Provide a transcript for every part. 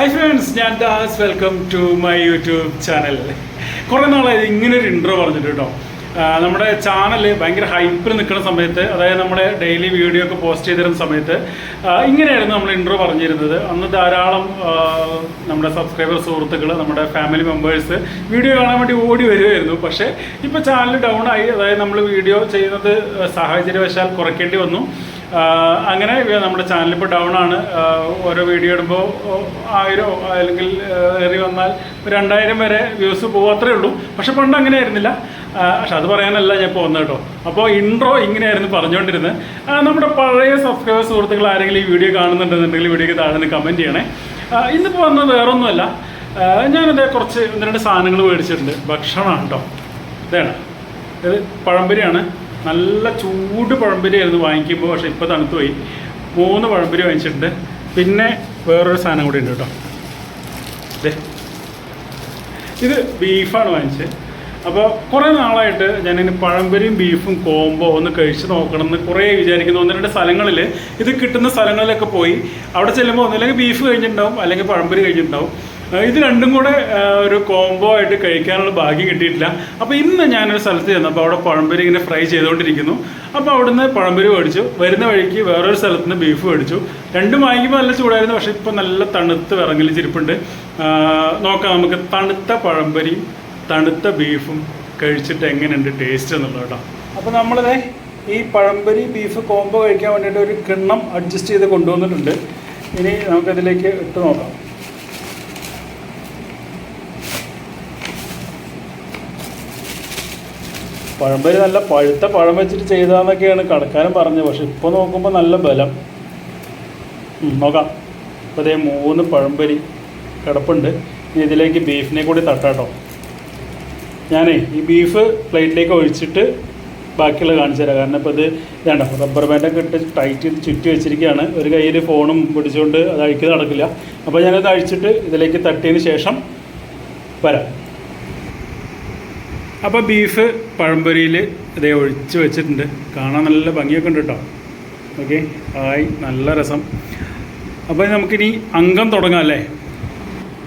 Hi friends ഞാൻ Das. Welcome to my YouTube channel കുറേ നാളായി ഇങ്ങനെ ഒരു ഇൻട്രോ പറഞ്ഞിട്ട് കേട്ടോ. നമ്മുടെ ചാനൽ ഭയങ്കര ഹൈപ്പിൽ നിൽക്കുന്ന സമയത്ത് അതായത് നമ്മുടെ ഡെയിലി വീഡിയോ ഒക്കെ പോസ്റ്റ് ചെയ്തിരുന്ന സമയത്ത് ഇങ്ങനെയായിരുന്നു നമ്മൾ ഇൻട്രോ പറഞ്ഞിരുന്നത്. അന്ന് ധാരാളം നമ്മുടെ സബ്സ്ക്രൈബർ സുഹൃത്തുക്കൾ നമ്മുടെ ഫാമിലി മെമ്പേഴ്സ് വീഡിയോ കാണാൻ വേണ്ടി ഓടി വരുമായിരുന്നു പക്ഷേ ഇപ്പോൾ ചാനൽ ഡൗൺ ആയി. അതായത് നമ്മൾ വീഡിയോ ചെയ്യുന്നത് സാഹചര്യവശാൽ കുറയ്ക്കേണ്ടി വന്നു. അങ്ങനെ നമ്മുടെ ചാനൽ ഇപ്പോൾ ഡൗൺ ആണ്. ഓരോ വീഡിയോ ഇടുമ്പോൾ ആയിരം അല്ലെങ്കിൽ ഏറി വന്നാൽ രണ്ടായിരം വരെ വ്യൂസ് പോകും അത്രയേ ഉള്ളൂ. പക്ഷെ പണ്ട് അങ്ങനെ ആയിരുന്നില്ല പക്ഷെ അത് പറയാനല്ല ഞാൻ ഇപ്പോൾ വന്നത് കേട്ടോ. അപ്പോൾ ഇൻട്രോ ഇങ്ങനെയായിരുന്നു പറഞ്ഞുകൊണ്ടിരുന്നത് നമ്മുടെ പഴയ സബ്സ്ക്രൈബർ സുഹൃത്തുക്കൾ ആരെങ്കിലും ഈ വീഡിയോ കാണുന്നുണ്ടെന്നുണ്ടെങ്കിൽ വീഡിയോക്ക് താഴെ നിന്ന് കമന്റ് ചെയ്യണേ. ഇന്നിപ്പോൾ വന്നത് വേറൊന്നുമല്ല. ഞാനിതേ കുറച്ച് ഒന്ന് രണ്ട് സാധനങ്ങൾ മേടിച്ചിട്ടുണ്ട്. ഭക്ഷണമാണ് കേട്ടോ. ഇതാണ്. ഇത് പഴംപൊരിയാണ്. നല്ല ചൂട് പഴംപൊരിയായിരുന്നു വാങ്ങിക്കുമ്പോൾ പക്ഷേ ഇപ്പോൾ തണുത്ത് പോയി. മൂന്ന് പഴംപൊരി വാങ്ങിച്ചിട്ടുണ്ട്. പിന്നെ വേറൊരു സാധനം കൂടി ഉണ്ട് കേട്ടോ. ഇത് ബീഫാണ് വാങ്ങിച്ചത്. അപ്പോൾ കുറേ നാളായിട്ട് ഞാനിനി പഴംപൊരിയും ബീഫും കോംബോ ഒന്ന് കഴിച്ച് നോക്കണം എന്ന് കുറേ വിചാരിക്കുന്നു. ഒന്ന് രണ്ട് സ്ഥലങ്ങളിൽ ഇത് കിട്ടുന്ന സ്ഥലങ്ങളിലൊക്കെ പോയി. അവിടെ ചെല്ലുമ്പോൾ ഒന്നില്ലെങ്കിൽ ബീഫ് കഴിഞ്ഞിട്ടുണ്ടാവും അല്ലെങ്കിൽ പഴംപൊരി കഴിഞ്ഞിട്ടുണ്ടാവും. ഇത് രണ്ടും കൂടെ ഒരു കോംബോ ആയിട്ട് കഴിക്കാനുള്ള ഭാഗ്യം കിട്ടിയിട്ടില്ല. അപ്പോൾ ഇന്ന് ഞാനൊരു സ്ഥലത്ത് ചെന്നപ്പോൾ അവിടെ പഴംപൊരി ഇങ്ങനെ ഫ്രൈ ചെയ്തുകൊണ്ടിരിക്കുന്നു. അപ്പോൾ അവിടുന്ന് പഴംപൊരി മേടിച്ചു. വരുന്ന വഴിക്ക് വേറൊരു സ്ഥലത്ത് നിന്ന് ബീഫ് മേടിച്ചു. രണ്ടും വാങ്ങിക്കുമ്പോൾ നല്ല ചൂടായിരുന്നു. പക്ഷേ ഇപ്പോൾ നല്ല തണുത്ത് വിറങ്ങലിച്ചിരിപ്പുണ്ട് നോക്കാം നമുക്ക് തണുത്ത പഴംപൊരിയും തണുത്ത ബീഫും കഴിച്ചിട്ട് എങ്ങനെയുണ്ട് ടേസ്റ്റ് എന്നുള്ളത് കേട്ടോ അപ്പോൾ നമ്മളിതേ ഈ പഴംപൊരി ബീഫ് കോംബോ കഴിക്കാൻ വേണ്ടിയിട്ട് ഒരു കിണ്ണം അഡ്ജസ്റ്റ് ചെയ്ത് കൊണ്ടുവന്നിട്ടുണ്ട്. ഇനി നമുക്കതിലേക്ക് ഇട്ട് നോക്കാം. പഴംപൊരി നല്ല പഴുത്ത പഴം വെച്ചിട്ട് ചെയ്താന്നൊക്കെയാണ് കടക്കാരൻ പറഞ്ഞത്. പക്ഷെ ഇപ്പോൾ നോക്കുമ്പോൾ നല്ല ബലം. നോക്കാം. ഇപ്പോൾ അതേ മൂന്ന് പഴംപൊരി കിടപ്പുണ്ട്. ഇതിലേക്ക് ബീഫിനെ കൂടി തട്ടാട്ടോ. ഞാനേ ഈ ബീഫ് പ്ലേറ്റിലേക്ക് ഒഴിച്ചിട്ട് ബാക്കിയുള്ള കാണിച്ചു തരാം. കാരണം ഇപ്പോൾ ഇത് ഇതാണ്ട റബ്ബർ ബാൻഡൊക്കെ ഇട്ട് ടൈറ്റ് ചെയ്ത് ചുറ്റി വെച്ചിരിക്കുകയാണ്. ഒരു കയ്യിൽ ഫോണും പിടിച്ചുകൊണ്ട് അത് അഴിക്കുന്നത് നടക്കില്ല. അപ്പോൾ ഞാനത് അഴിച്ചിട്ട് ഇതിലേക്ക് തട്ടിയതിന് ശേഷം വരാം. അപ്പോൾ ബീഫ് പഴംപൊരിയിൽ ഇതേ ഒഴിച്ച് വെച്ചിട്ടുണ്ട്. കാണാൻ നല്ല ഭംഗിയൊക്കെ ഉണ്ട് കേട്ടോ. ഓക്കെ ആയി നല്ല രസം. അപ്പോൾ നമുക്കിനി അംഗം തുടങ്ങാം അല്ലേ?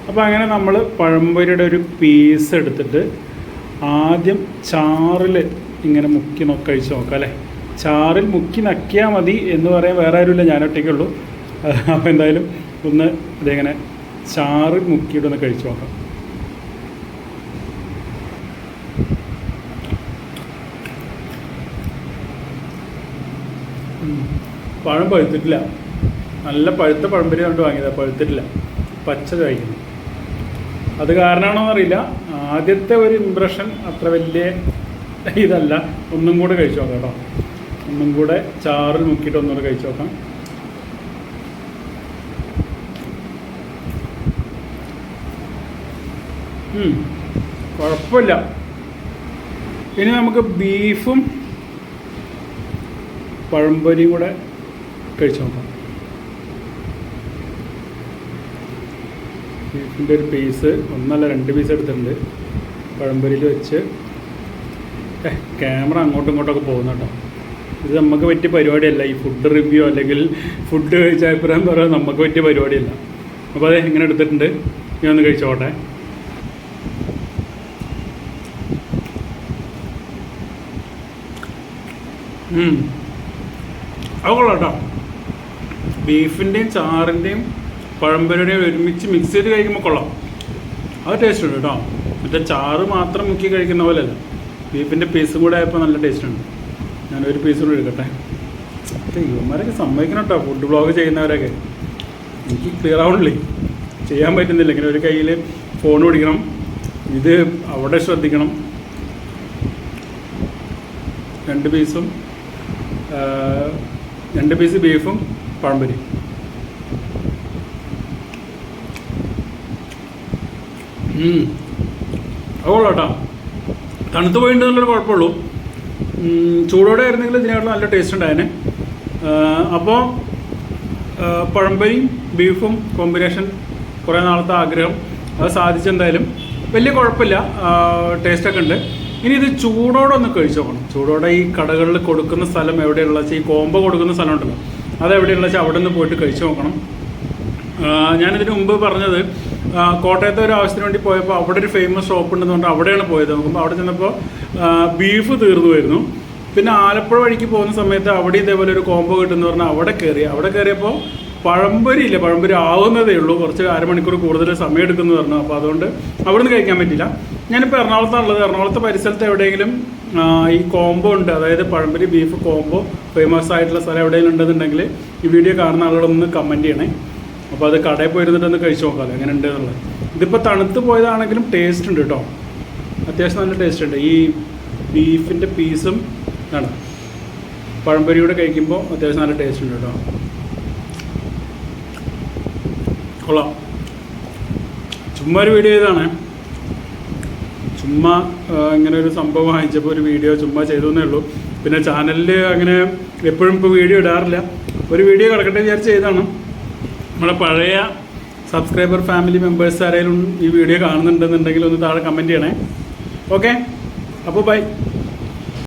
അപ്പോൾ അങ്ങനെ നമ്മൾ പഴംപൊരിയുടെ ഒരു പീസ് എടുത്തിട്ട് ആദ്യം ചാറിൽ ഇങ്ങനെ മുക്കി നോക്കി കഴിച്ച് നോക്കാം അല്ലേ? ചാറിൽ മുക്കി നക്കിയാൽ മതി എന്ന് പറയാൻ വേറെ ആരുമില്ല ഞാൻ ഒറ്റയ്ക്കുള്ളൂ അപ്പോൾ എന്തായാലും ഒന്ന് ഇതെങ്ങനെ ചാറിൽ മുക്കിയിട്ട് ഒന്ന് കഴിച്ച് നോക്കാം. പഴം പഴുത്തിട്ടില്ല. നല്ല പഴുത്ത പഴംപൊരി കൊണ്ട് വാങ്ങിയതാണ് പഴുത്തിട്ടില്ല. പച്ച കഴിക്കുന്നു. അത് കാരണമാണോ എന്നറിയില്ല ആദ്യത്തെ ഒരു ഇമ്പ്രഷൻ അത്ര വലിയ ഇതല്ല. ഒന്നും കൂടെ കഴിച്ചു നോക്കാം കേട്ടോ. ഒന്നും കൂടെ ചാറിൽ മുക്കിയിട്ട് ഒന്നുകൂടെ കഴിച്ചു നോക്കാം. കുഴപ്പമില്ല. ഇനി നമുക്ക് ബീഫും പഴംപൊരിയും കൂടെ കഴിച്ചു നോക്കാം. ബീഫിന്റെ ഒരു പീസ് ഒന്നല്ല രണ്ട് പീസ് എടുത്തിട്ടുണ്ട്. പഴംപൊരിയിൽ വെച്ച്. ക്യാമറ അങ്ങോട്ടും ഇങ്ങോട്ടൊക്കെ പോകുന്ന കേട്ടോ. ഇത് നമുക്ക് പറ്റിയ പരിപാടിയല്ല. ഈ ഫുഡ് റിവ്യൂ അല്ലെങ്കിൽ ഫുഡ് അഭിപ്രായം പറയാൻ നമുക്ക് പറ്റിയ പരിപാടിയല്ല. അപ്പോൾ അത് ഇങ്ങനെ എടുത്തിട്ടുണ്ട്. ഞാൻ ഒന്ന് കഴിച്ചോട്ടെ. അത് കൊള്ളാം കേട്ടോ. ബീഫിന്റെയും ചാറിന്റെയും പഴംപൊരിയുടെയും ഒരുമിച്ച് മിക്സ് ചെയ്ത് കഴിക്കുമ്പോൾ കൊള്ളാം. അത് ടേസ്റ്റ് ഉണ്ട് കേട്ടോ മറ്റേ ചാറ് മാത്രം മുക്കി കഴിക്കുന്ന പോലെയല്ല. ബീഫിന്റെ പീസും കൂടെ ആയപ്പോൾ നല്ല ടേസ്റ്റ് ഉണ്ട്. ഞാനൊരു പീസ് കൂടെ എടുക്കട്ടെ? ഇവന്മാരൊക്കെ സമ്മതിക്കണം കേട്ടോ ഫുഡ് ബ്ലോഗ് ചെയ്യുന്നവരൊക്കെ. എനിക്ക് ക്ലിയർ ആവണില്ലേ? ചെയ്യാൻ പറ്റുന്നില്ല. ഇങ്ങനെ ഒരു കയ്യിൽ ഫോൺ പിടിക്കണം. ഇത് അവിടെ ശ്രദ്ധിക്കണം. രണ്ട് പീസും രണ്ട് പീസ് ബീഫും പഴംപൊരി. അത് തണുത്ത് പോയിട്ട് നല്ലൊരു കുഴപ്പമുള്ളൂ. ചൂടോടെ ആയിരുന്നെങ്കിൽ ഇതിനേക്കാളും നല്ല ടേസ്റ്റ് ഉണ്ടായേനെ. അപ്പോൾ പഴംപൊരിയും ബീഫും കോമ്പിനേഷൻ കുറേ നാളത്തെ ആഗ്രഹം. അത് സാധിച്ചെന്തായാലും വലിയ കുഴപ്പമില്ല. ടേസ്റ്റൊക്കെ ഉണ്ട്. ഇനി ഇത് ചൂടോടെ ഒന്ന് കഴിച്ചു നോക്കണം. ചൂടോടെ ഈ കടകളിൽ കൊടുക്കുന്ന സ്ഥലം എവിടെയുള്ള വെച്ചാൽ ഈ കോമ്പ കൊടുക്കുന്ന സ്ഥലം ഉണ്ടല്ലോ. അത് എവിടെയുള്ള വെച്ചാൽ അവിടെ നിന്ന് പോയിട്ട് കഴിച്ചു നോക്കണം. ഞാനിതിന് മുമ്പ് പറഞ്ഞത് കോട്ടയത്തെ ഒരു ആവശ്യത്തിന് വേണ്ടി പോയപ്പോൾ അവിടെ ഒരു ഫേമസ് ഷോപ്പ് ഉണ്ടെന്ന് പറഞ്ഞാൽ അവിടെയാണ് പോയത്. നോക്കുമ്പോൾ അവിടെ ചെന്നപ്പോൾ ബീഫ് തീർന്നു വരുന്നു. പിന്നെ ആലപ്പുഴ വഴിക്ക് പോകുന്ന സമയത്ത് അവിടെ ഇതേപോലെ ഒരു കോംബോ കിട്ടുമെന്ന് പറഞ്ഞാൽ അവിടെ കയറി അവിടെ കയറിയപ്പോൾ പഴംപൊരി ഇല്ല പഴംപൊരി ആവുന്നതേ ഉള്ളൂ. കുറച്ച് അരമണിക്കൂർ കൂടുതൽ സമയം എടുക്കുമെന്ന് പറഞ്ഞു. അപ്പോൾ അതുകൊണ്ട് അവിടുന്ന് കഴിക്കാൻ പറ്റില്ല ഞാനിപ്പോൾ എറണാകുളത്താണുള്ളത്. എറണാകുളത്തെ പരിസരത്ത് എവിടെയെങ്കിലും ഈ കോംബോ ഉണ്ട്. അതായത് പഴംപൊരി ബീഫ് കോംബോ ഫേമസ് ആയിട്ടുള്ള സ്ഥലം എവിടെയെങ്കിലും ഉണ്ടെന്നുണ്ടെങ്കിൽ ഈ വീഡിയോ കാണുന്ന ആളുകളൊന്ന് കമന്റ് ചെയ്യണേ. അപ്പോൾ അത് കടയിൽ പോയിരുന്നിട്ട് ഒന്ന് കഴിച്ച് നോക്കാമല്ലോ എങ്ങനെ ഉണ്ട് എന്നുള്ളത്. ഇതിപ്പോൾ തണുത്ത് പോയതാണെങ്കിലും ടേസ്റ്റ് ഉണ്ട് കേട്ടോ അത്യാവശ്യം നല്ല ടേസ്റ്റ് ഉണ്ട്. ഈ ബീഫിന്റെ പീസും ആണ് പഴംപൊരിയുടെ കഴിക്കുമ്പോൾ അത്യാവശ്യം നല്ല ടേസ്റ്റ് ഉണ്ട് കേട്ടോ കൊള്ളാം. ചുമ്മാ ഒരു വീഡിയോ ചെയ്താണ് ചുമ്മാ ഇങ്ങനെ ഒരു സംഭവം വാങ്ങിച്ചപ്പോൾ ഒരു വീഡിയോ ചുമ്മാ ചെയ്തു എന്നേ ഉള്ളൂ. പിന്നെ ചാനലിൽ അങ്ങനെ എപ്പോഴും ഇപ്പോൾ വീഡിയോ ഇടാറില്ല. ഒരു വീഡിയോ കിടക്കട്ടെ വിചാരിച്ച് ചെയ്താണ് നമ്മുടെ പഴയ സബ്സ്ക്രൈബർ ഫാമിലി മെമ്പേഴ്സ് ആരെങ്കിലും ഈ വീഡിയോ കാണുന്നുണ്ടെന്നുണ്ടെങ്കിൽ ഒന്ന് താഴെ കമന്റ് ചെയ്യണേ. ഓക്കെ? അപ്പോൾ ബൈ.